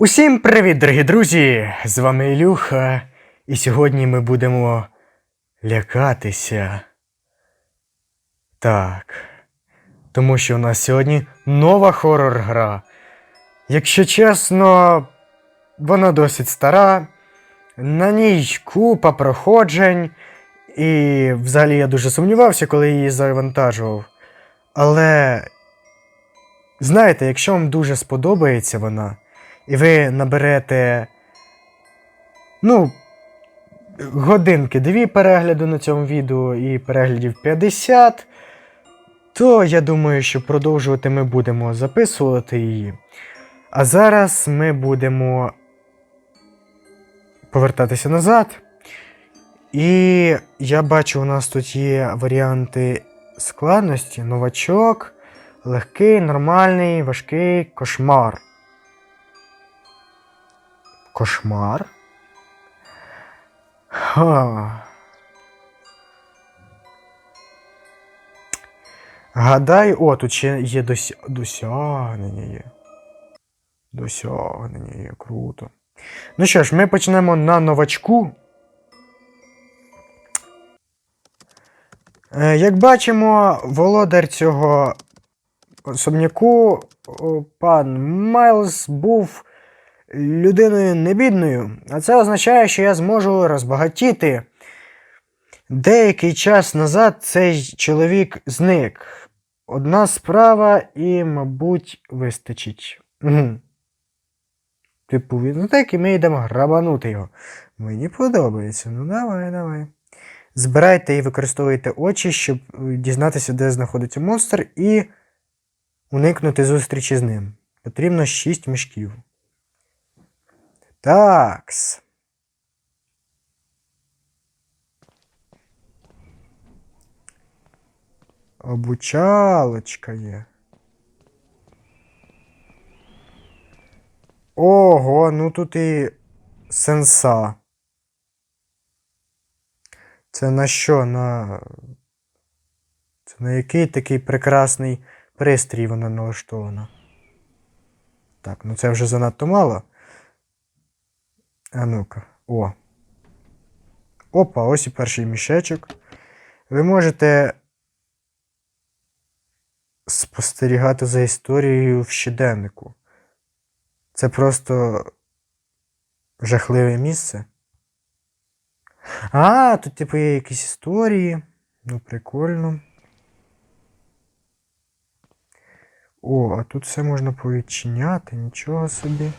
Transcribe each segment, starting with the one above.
Усім привіт, дорогі друзі! З вами Ілюха, і сьогодні ми будемо лякатися. Так. Тому що у нас сьогодні нова хорор-гра. Якщо чесно, вона досить стара. На ній купа проходжень. І взагалі я дуже сумнівався, коли її завантажував. Але знаєте, якщо вам дуже сподобається вона, і ви наберете, ну, годинки дві перегляду на цьому відео і переглядів 50, то я думаю, що продовжувати ми будемо записувати її. А зараз ми будемо повертатися назад. І я бачу, у нас тут є варіанти складності: новачок, легкий, нормальний, важкий, кошмар. Кошмар? Ха. Гадаю, о, тут ще є дося... досягнення є. Досягнення є, круто. Ну що ж, ми почнемо на новачку. Е, Як бачимо, володар цього особняку, пан Майлз, був людиною небідною, а це означає, що я зможу розбагатіти. Деякий час назад цей чоловік зник. Одна справа і, мабуть, вистачить. Угу. Типу, він так і ми йдемо грабанути його. Мені подобається. Ну давай, давай. Збирайте і використовуйте очі, щоб е, дізнатися, де знаходиться монстр, і уникнути зустрічі з ним. Потрібно 6 мішків. Такс. Обучалочка є. Ого, ну тут і сенса. Це на що? На. Це на який такий прекрасний пристрій вона налаштована? Так, ну це вже занадто мало. А ну-ка. О. Опа, ось і перший мішечок. Ви можете спостерігати за історією в щоденнику. Це просто жахливе місце. А, тут, типу, є якісь історії. Ну, прикольно. О, а тут все можна повідчиняти, нічого собі.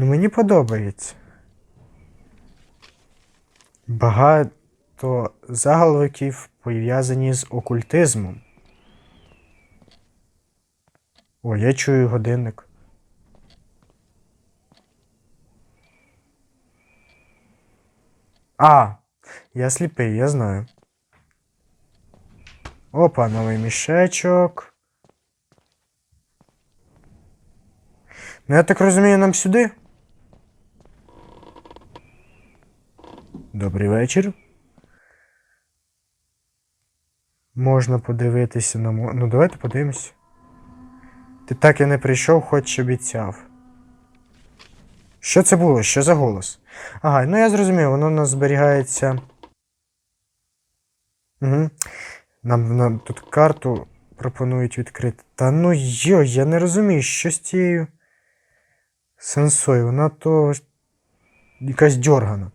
Ну, мені подобається. Багато заголовків пов'язані з окультизмом. О, я чую годинник. А, я сліпий, я знаю. Опа, новий мішечок. Ну, я так розумію, нам сюди. Добрий вечір. Можна подивитися на мо... Ну, давайте подивимось. Ти так і не прийшов, хоч обіцяв. Що це було? Що за голос? Ага, ну я зрозумів, воно у нас зберігається. Угу. Нам, нам тут карту пропонують відкрити. Та ну йо, я не розумію, що з цією сенсою. Вона то якась дьоргана.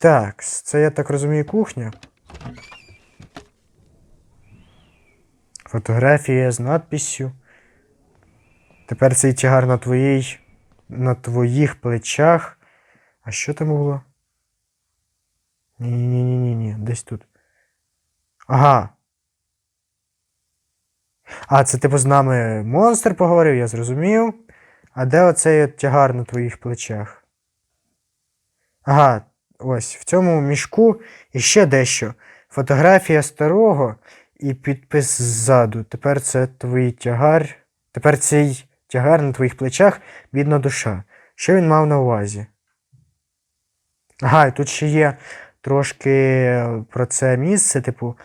Так, це я так розумію кухня. Фотографія з надписю. Тепер цей тягар на твоїй. на твоїх плечах. А що там було? Ні-ні-ні-ні-ні, десь тут. Ага. А, це типу з нами монстр поговорив, я зрозумів. А де оцей тягар на твоїх плечах? Ага, ось в цьому мішку іще дещо. Фотографія старого і підпис ззаду. Тепер це твій тягар. Тепер цей тягар на твоїх плечах бідна душа. Що він мав на увазі? Ага, і тут ще є трошки про це місце, типу.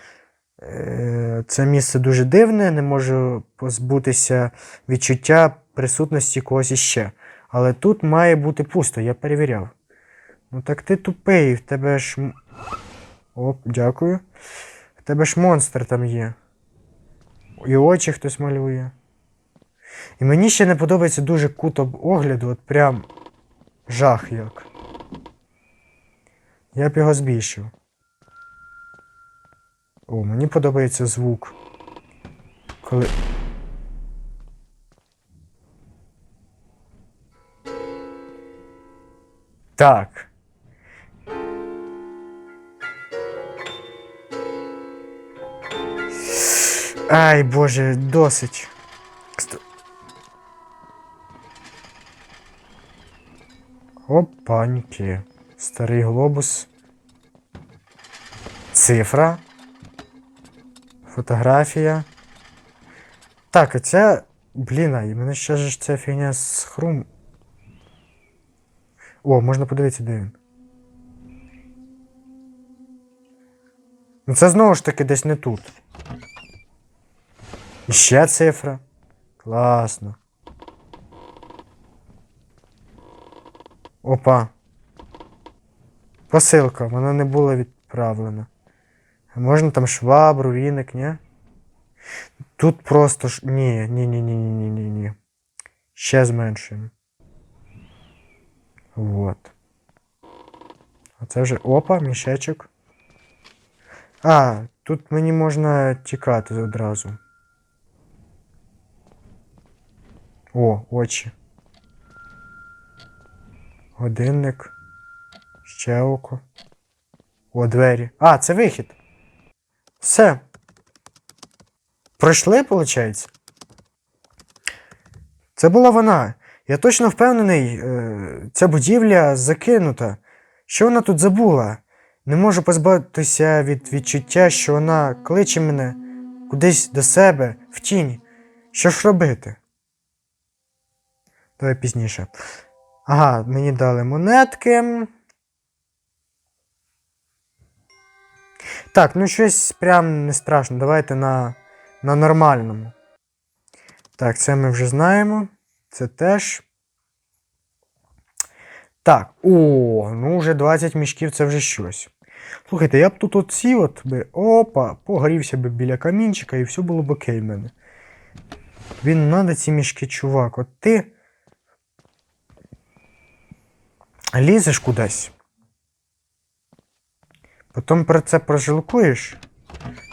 е, Це місце дуже дивне, не можу позбутися відчуття присутності когось іще. Але тут має бути пусто, я перевіряв. Ну так ти тупий, в тебе ж. Оп, дякую. В тебе ж монстр там є. І очі хтось малює. І мені ще не подобається дуже кут огляду, от прям жах як. Я б його збільшив. О, мені подобається звук. Коли. Так. Ай, боже, досить. Опаньки. Старий глобус. Цифра. Фотографія. Так, а це. Блін, а і мене ще ж ця фігня з хрум. О, можна подивитися, де він. Ну це знову ж таки десь не тут. Ще цифра. Класно. Опа. Посилка, вона не була відправлена. Можна там швабру, віник, ні? Тут просто ж. Ні, ні, ні, ні, ні, ні, ні. Ще зменшуємо. Вот. А це вже. Опа, мішечок. А, тут мені можна тікати одразу. О, очі. Годинник. Ще око. О, двері. А, це вихід. Все. Пройшли, виходить? Це була вона. Я точно впевнений, е, ця будівля закинута. Що вона тут забула? Не можу позбавитися від відчуття, що вона кличе мене кудись до себе, в тінь. Що ж робити? Пізніше. Ага, мені дали монетки. Так, ну щось прям не страшно. Давайте на, на нормальному. Так, це ми вже знаємо. Це теж. Так, о, ну вже 20 мішків це вже щось. Слухайте, я б тут сів, от би, опа, погорівся би біля камінчика і все було б окей в мене. Він надо ці мішки, чувак. От ти. Лізеш кудись. Потім про це прожалкуєш.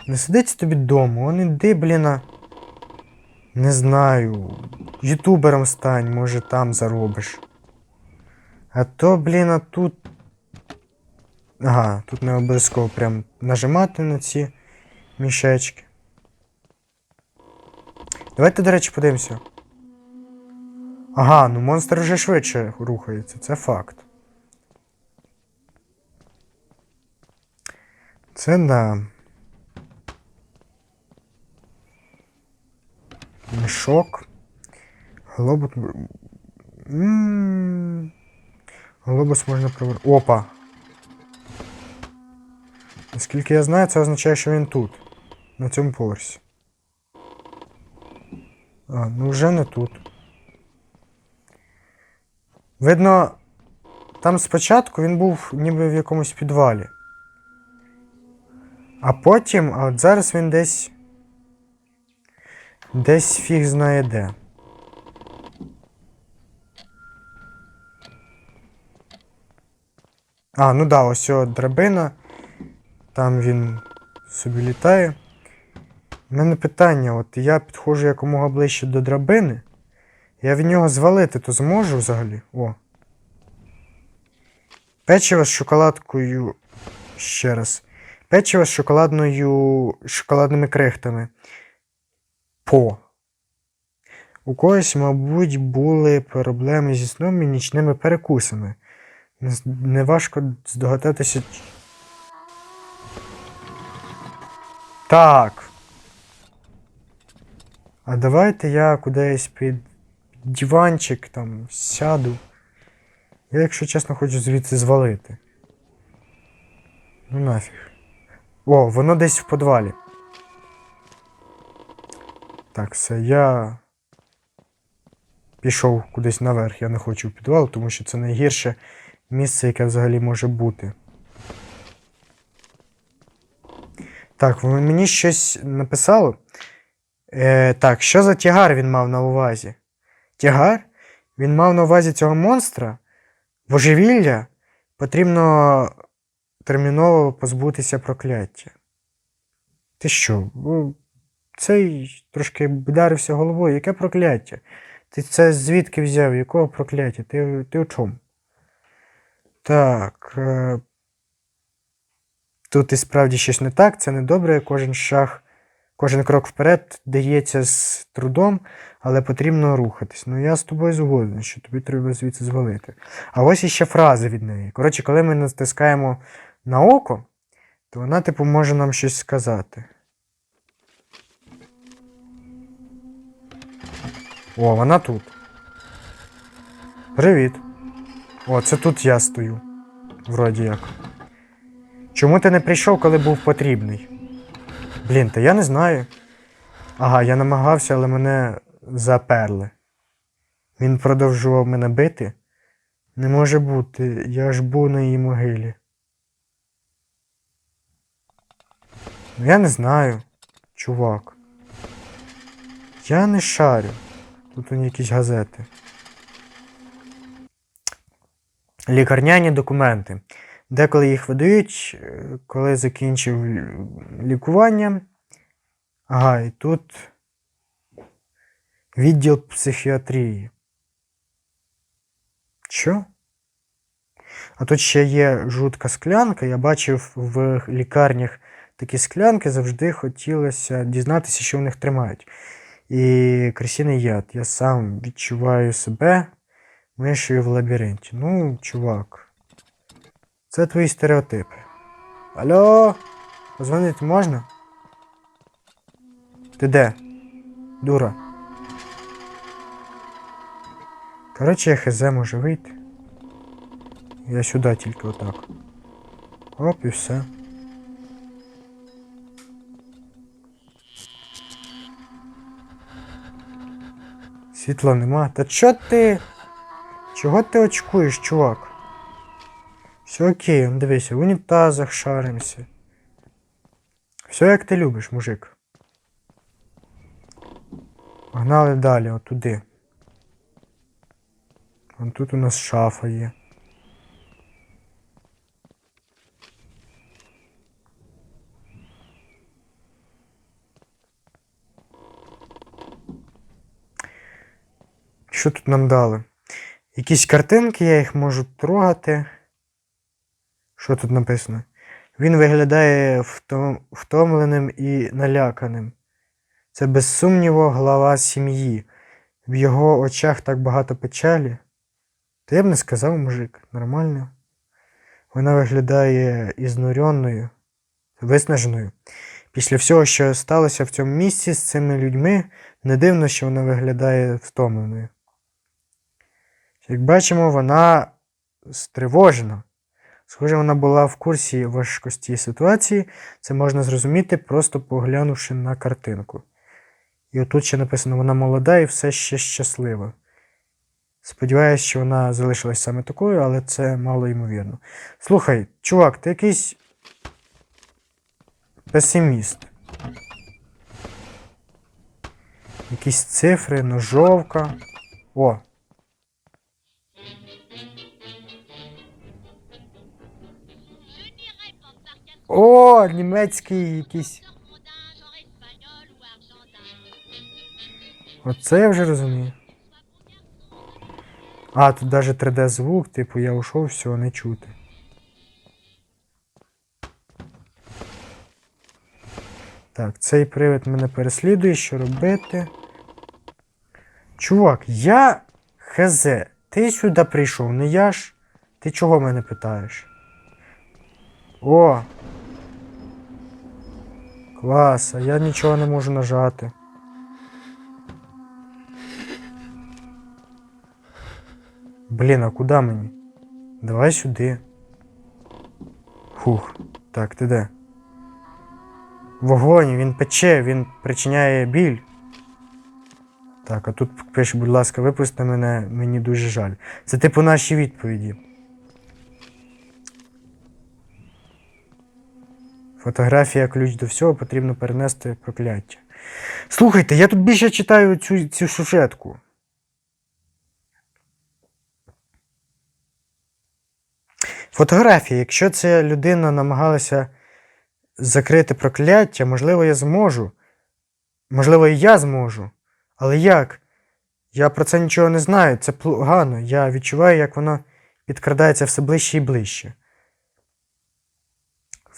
Не сидиться тобі вдома, он іди, бліна. Не знаю. Ютубером стань, може там заробиш. А то, блін, а тут. Ага, тут не обов'язково прям нажимати на ці мішечки. Давайте, до речі, подивимося. Ага, ну монстр вже швидше рухається, це факт. Це да. Мішок. Глобус. Глобус можна провернути. Опа. Наскільки я знаю, це означає, що він тут. На цьому поверсі. А, ну вже не тут. Видно, там спочатку він був ніби в якомусь підвалі. А потім, а от зараз він десь. Десь фіг знає де. А, ну да, ось о драбина. Там він собі літає. У мене питання: от я підходжу якомога ближче до драбини. Я від нього звалити то зможу взагалі? О. Печиво з шоколадкою. Ще раз. Печиво з шоколадною. шоколадними крихтами. По. У когось, мабуть, були проблеми зі сном і нічними перекусами. Неважко здогадатися. Так. А давайте я кудись під диванчик там сяду. Я, якщо чесно, хочу звідси звалити. Ну нафіг. О, воно десь в подвалі. Так, все, я. пішов кудись наверх. Я не хочу в підвал, тому що це найгірше місце, яке взагалі може бути. Так, ви мені щось написало. Е, так, що за тягар він мав на увазі? Тягар? Він мав на увазі цього монстра? Божевілля? Потрібно терміново позбутися прокляття. Ти що? Цей трошки вдарився головою. Яке прокляття? Ти це звідки взяв? Якого прокляття? Ти, ти у чому? Так. Е... Тут і справді щось не так, це не добре. Кожен шаг, кожен крок вперед дається з трудом, але потрібно рухатись. Ну я з тобою згоден, що тобі треба звідси звалити. А ось іще фраза від неї. Коротше, коли ми натискаємо на око, то вона, типу, може нам щось сказати. О, вона тут. Привіт. О, це тут я стою. Вроді як. Чому ти не прийшов, коли був потрібний? Блін, та я не знаю. Ага, я намагався, але мене заперли. Він продовжував мене бити. Не може бути, я ж був на її могилі. Я не знаю, чувак. Я не шарю. Тут вони якісь газети. Лікарняні документи. Деколи їх видають, коли закінчив лікування. Ага, і тут відділ психіатрії. Що? А тут ще є жутка склянка. Я бачив в лікарнях такі склянки, завжди хотілося дізнатися, що в них тримають. І красивий яд. Я сам відчуваю себе мишею в лабіринті. Ну, чувак. Це твої стереотипи. Алло? Позвонити можна? Ти де? Дура. Коротше, я хз може вийти. Я сюди тільки отак. Оп, і все. Світла нема. Та чо ти? Чого ти очкуєш, чувак? Все окей, дивися, в унітазах шаримося. Все як ти любиш, мужик. Погнали далі, отуди. Вон тут у нас шафа є. Що тут нам дали? Якісь картинки, я їх можу трогати. Що тут написано? Він виглядає втом- втомленим і наляканим. Це без сумніву глава сім'ї. В його очах так багато печалі. Та я б не сказав, мужик, нормально. Вона виглядає ізнуреною, виснаженою. Після всього, що сталося в цьому місці з цими людьми, не дивно, що вона виглядає втомленою. Як бачимо, вона стривожена. Схоже, вона була в курсі важкості ситуації. Це можна зрозуміти, просто поглянувши на картинку. І отут ще написано: вона молода і все ще щаслива. Сподіваюсь, що вона залишилась саме такою, але це мало ймовірно. Слухай, чувак, ти якийсь песиміст. Якісь цифри, ножовка. О, О, німецький якийсь. Оце я вже розумію. А, тут навіть 3D звук, типу я ушов, все, не чути. Так, цей привид мене переслідує, що робити? Чувак, я хз, ти сюди прийшов, не я ж? Ти чого мене питаєш? О! Клас, я нічого не можу нажати. Блін, а куди мені? Давай сюди. Фух. Так, ти де? Вогонь, він пече, він причиняє біль. Так, а тут пише, будь ласка, випусти мене, мені дуже жаль. Це типу наші відповіді. Фотографія ключ до всього, потрібно перенести прокляття. Слухайте, я тут більше читаю цю, цю сюжетку. Фотографія, якщо ця людина намагалася закрити прокляття, можливо, я зможу. Можливо, і я зможу. Але як? Я про це нічого не знаю, це погано. Я відчуваю, як воно підкрадається все ближче і ближче.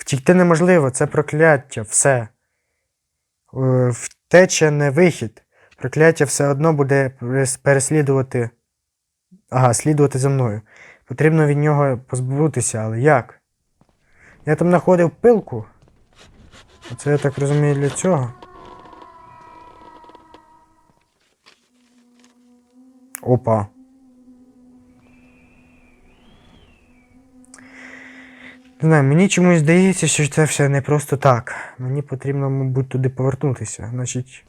Втікти неможливо, це прокляття, все. Е, Втеча не вихід. Прокляття все одно буде переслідувати. Ага, слідувати за мною. Потрібно від нього позбутися, але як? Я там знаходив пилку. Оце я так розумію для цього. Опа. Не знаю, мені чомусь здається, що це все не просто так. Мені потрібно, мабуть, туди повернутися. Значить.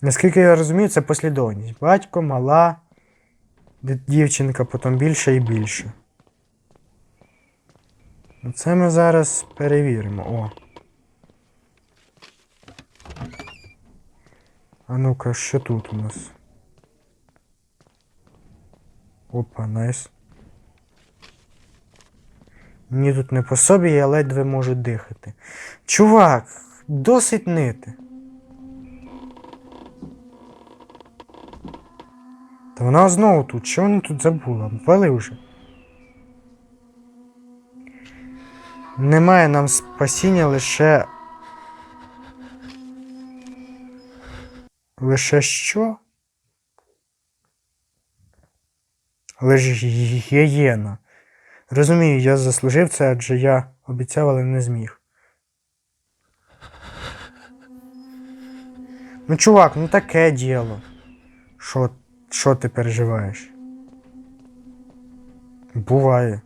Наскільки я розумію, це послідовність. Батько, мала, дівчинка, потім більше і більше. Ну, Це ми зараз перевіримо. О. А ну-ка, що тут у нас? Опа, найс. Мені тут не по собі, я ледве можу дихати. Чувак, досить нити. Та вона знову тут. Що вона тут забула? Вали вже. Немає нам спасіння лише. Лише що? Лише гієна. Розумію, я заслужив це, адже я обіцяв, але не зміг. Ну, чувак, ну таке діло. Що, ти переживаєш? Буває.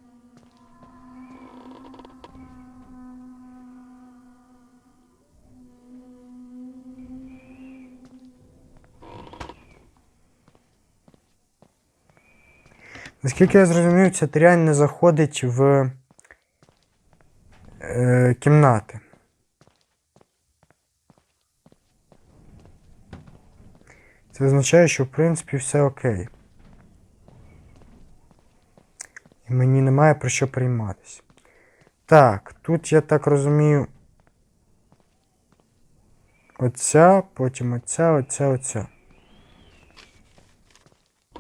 Наскільки я зрозумів, ця трянь не заходить в е, кімнати. Це означає, що в принципі все окей. І мені немає про що прийматися. Так, тут я так розумію. Оця, потім оця, оця, оця.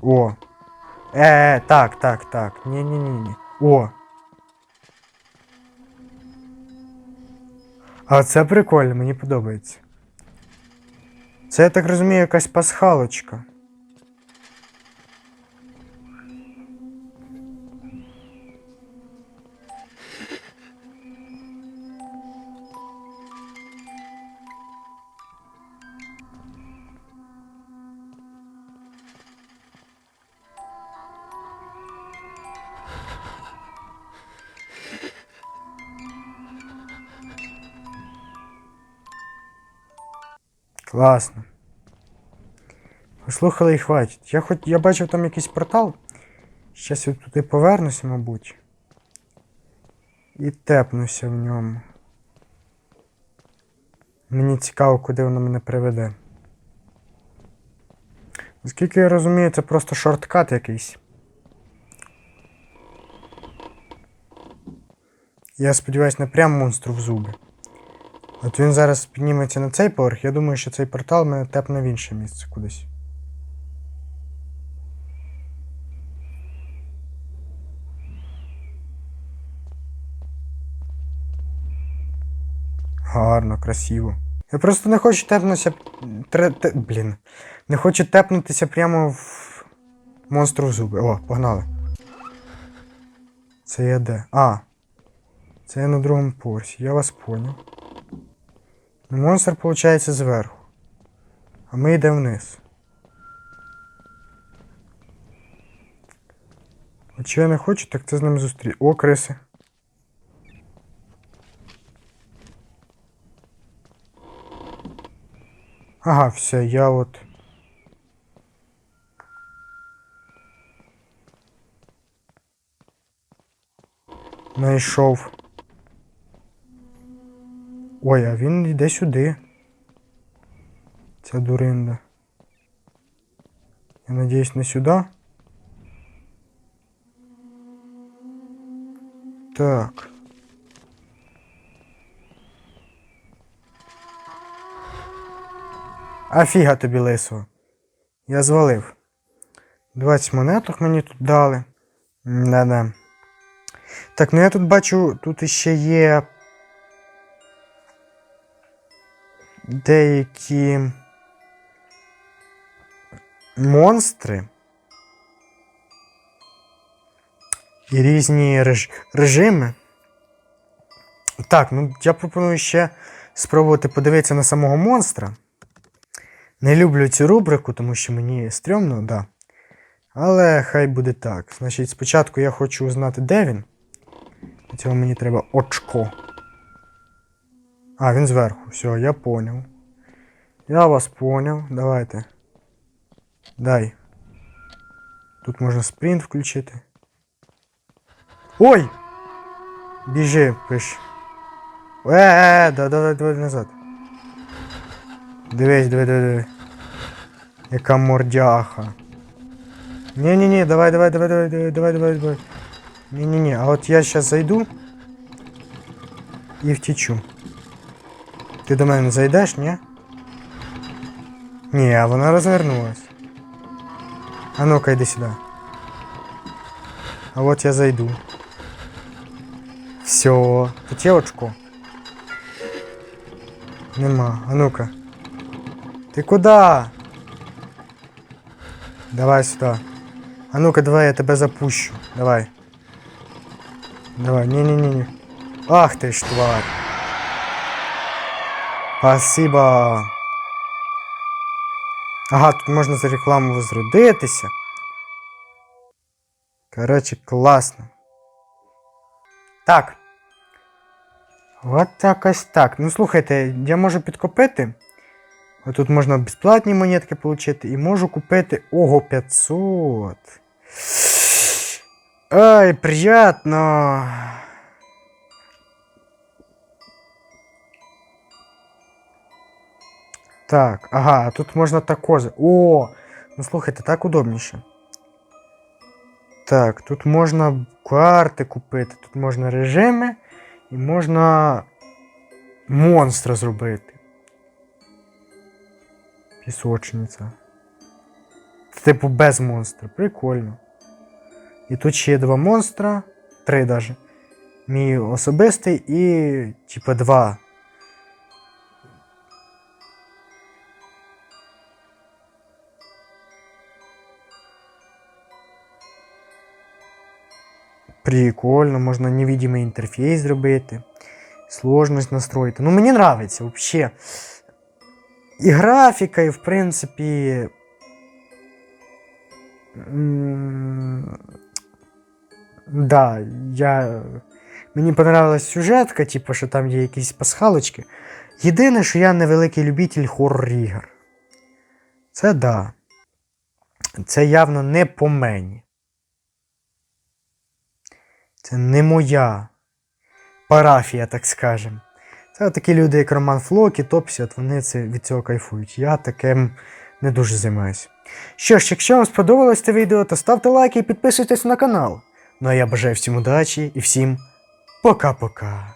О! Е, е, так, так, так. Ні-ні-ні. О. А це прикольно, мені подобається. Це, я так розумію, якась пасхалочка. Класно. Послухали і хватить. Я хоч я бачив там якийсь портал. Щас я туди повернуся, мабуть. І тепнуся в ньому. Мені цікаво, куди воно мене приведе. Наскільки я розумію, це просто шорткат якийсь. Я сподіваюся, не прям монстру в зуби. От він зараз підніметься на цей поверх, я думаю, що цей портал мене тепне в інше місце кудись. Гарно, красиво. Я просто не хочу тепнутися. Тре, те, блін. Не хочу тепнутися прямо в монстру в зуби. О, погнали. Це я де? А. Це я на другому поверсі. Я вас поняв. Монстр, виходить, зверху. А ми йдемо вниз. А чи я не хочу, так це з ним зустрі... О, криси. Ага, все, я от. Найшов. Ой, а він йде сюди. Ця дуринда. Я надіюсь, не сюди. Так. Афіга тобі лисо. Я звалив. 20 монеток мені тут дали. Да-да. Так, ну я тут бачу, тут іще є деякі монстри. І різні реж... режими. Так, ну я пропоную ще спробувати подивитися на самого монстра. Не люблю цю рубрику, тому що мені стрьомно, да. Але хай буде так. Значить, спочатку я хочу узнати, де він. Для цього мені треба очко. А, він зверху. Все, я поняв. Я вас поняв. Давайте. Дай. Тут можна спринт включити. Ой! Біжи, пиш. Е, е, да, давай, давай назад. Дивись, диви, диви, диви. Яка мордяха. Не-не-не, давай, давай, давай, давай, давай, давай, давай, давай. Не-не-не, а от я сейчас зайду і втічу. Ти до мене зайдеш, ні? Ні, а вона розвернулась. А ну-ка, йди сюди. А от я зайду. Все, тут є очко. Нема. А ну-ка. Ти куди? Давай сюди. А ну-ка, давай я тебе запущу. Давай. Давай, не-не-не. Ах ти ж тварь. Спасибо. Ага, тут можна за рекламу возродитися. Коротше, класно. Так. От якось так. Ну слухайте, я можу підкупити. Тут можна безплатні монетки отримати і можу купити. Ого, 500. Ай, приятно. Так, ага, тут можна також. О! Ну слухайте, так удобніше. Так, тут можна карти купити, тут можна режими і можна монстра зробити. Пісочниця. Типу без монстра. Прикольно. І тут ще є два монстра. Три даже. Мій особистий і, типа, два. Прикольно, можна невидимий інтерфейс зробити. Сложність настроїти. Ну, мені нравиться взагалі. І графіка, і в принципі. Да, я. Мені понравилась сюжетка, типу, що там є якісь пасхалочки. Єдине, що я невеликий любитель хоррор ігор. Це да. Це явно не по мені. Це не моя парафія, так скажем. Це такі люди, як Роман Флок і Топсі, от вони це, від цього кайфують. Я таким не дуже займаюся. Що ж, якщо вам сподобалось це відео, то ставте лайки і підписуйтесь на канал. Ну а я бажаю всім удачі і всім пока-пока.